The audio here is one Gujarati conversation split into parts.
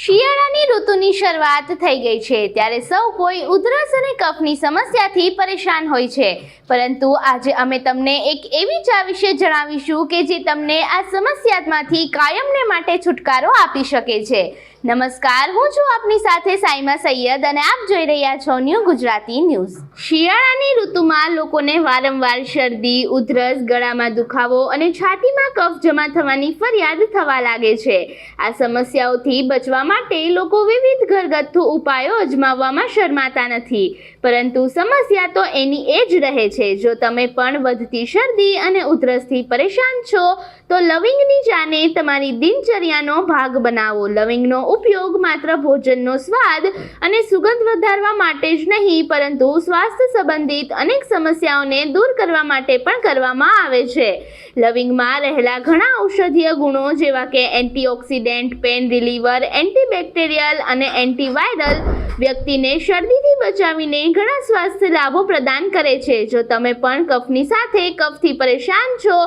શિયાળાની ઋતુની શરૂઆત થઈ ગઈ છે, ત્યારે સૌ કોઈ ઉધરસ અને કફની સમસ્યાથી પરેશાન હોય છે. પરંતુ આજે અમે તમને એક એવી ચા વિશે જણાવીશું કે જે તમને આ સમસ્યામાંથી કાયમને માટે છુટકારો આપી શકે છે. નમસ્કાર, હું છું આપની સાથે સાઈમા સૈયદ અને આપ જોઈ રહ્યા છો ન્યૂ ગુજરાતી ન્યૂઝ. શિયાળાની ઋતુમાં લોકોને વારંવાર શરદી, ઉધરસ, ગળામાં દુખાવો અને છાતીમાં કફ જમા થવાની ફરિયાદ થવા લાગે છે. આ સમસ્યાઓથી બચવા માટે લોકો વિવિધ ઘરગથ્થુ ઉપાયો અજમાવવામાં શરમાતા નથી. પરંતુ સમસ્યા તો એની એ જ રહે છે, જો તમે પણ વધતી શરદી અને ઉધરસથી પરેશાન છો, તો લવિંગની ચાને તમારી દિનચર્યાનો ભાગ બનાવો. લવિંગનો ઉપયોગ માત્ર ભોજનનો સ્વાદ અને સુગંધ વધારવા માટે જ નહીં, પરંતુ સ્વાસ્થ્ય સંબંધિત અનેક સમસ્યાઓને દૂર કરવા માટે પણ કરવામાં આવે છે. લવિંગમાં રહેલા ઘણા ઔષધીય ગુણો જેવા કે એન્ટીઓક્સિડન્ટ, પેન રિલીવર, એન્ટીબેક્ટેરિયલ અને એન્ટીવાયરલ વ્યક્તિને શરદીથી બચાવીને ઘણા સ્વાસ્થ્ય લાભો પ્રદાન કરે છે. જો તમે પણ કફની સાથે કફથી પરેશાન છો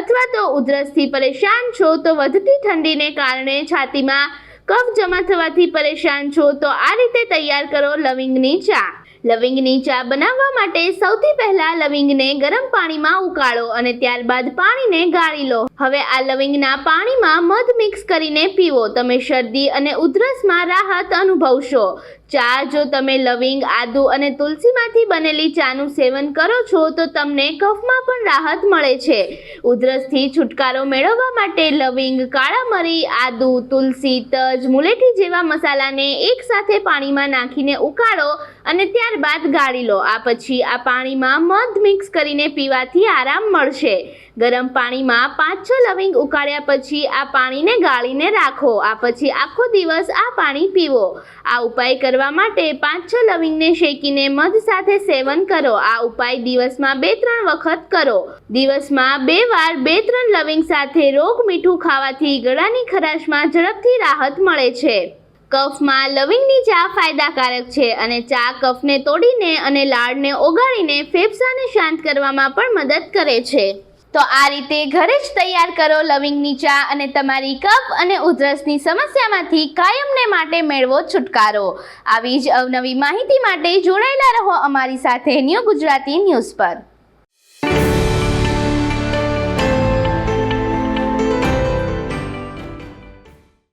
અથવા તો ઉધરસથી પરેશાન છો, તો વધતી ઠંડીને કારણે છાતીમાં કફ જમા થવાથી પરેશાન છો તો આ રીતે તૈયાર કરો લવિંગની ચા. લવિંગની ચા બનાવવા માટે સૌથી પહેલા લવિંગને ગરમ પાણીમાં ઉકાળો અને ત્યારબાદ પાણીને ગાળી લો. હવે આ લવિંગના પાણીમાં મધ મિક્સ કરીને પીવો. તમે શરદી અને ઉધરસમાં રાહત અનુભવશો. ચા જો તમે લવિંગ, આદુ અને તુલસીમાંથી બનેલી ચાનું સેવન કરો છો, તો તમને કફમાં પણ રાહત મળે છે. ઉધરસથી છુટકારો મેળવવા માટે લવિંગ કાળા મરી આદુ, તુલસી, તજ, મુલેઠી જેવા મસાલાને એકસાથે પાણીમાં નાખીને ઉકાળો અને ત્યારબાદ ગાળી લો. આ પછી આ પાણીમાં મધ મિક્સ કરીને પીવાથી આરામ મળશે. ગરમ પાણીમાં પાંચ છ લવિંગ ઉકાળ્યા પછી આ પાણીને ગાળીને રાખો. આ પછી આખો દિવસ આ પાણી પીવો. આ ઉપાય કરવા માટે પાંચ છ લવિંગને શેકીને મધ સાથે સેવન કરો. આ ઉપાય દિવસમાં બે ત્રણ વખત કરો. દિવસમાં બે વાર બે ત્રણ લવિંગ સાથે રોગ મીઠું ખાવાથી ગળાની ખરાશમાં ઝડપથી રાહત મળે છે. કફમાં લવિંગની ચા ફાયદાકારક છે અને ચા કફને તોડીને અને લાળને ઓગાળીને ફેફસાને શાંત કરવામાં પણ મદદ કરે છે. તો આ રીતે ઘરે જ તૈયાર કરો લવિંગની ચા અને તમારી કફ અને ઉધરસની સમસ્યામાંથી કાયમને માટે મેળવો છુટકારો. આવી જ અવનવી માહિતી માટે જોડાયેલા રહો અમારી સાથે ન્યૂ ગુજરાતી ન્યૂઝ પર.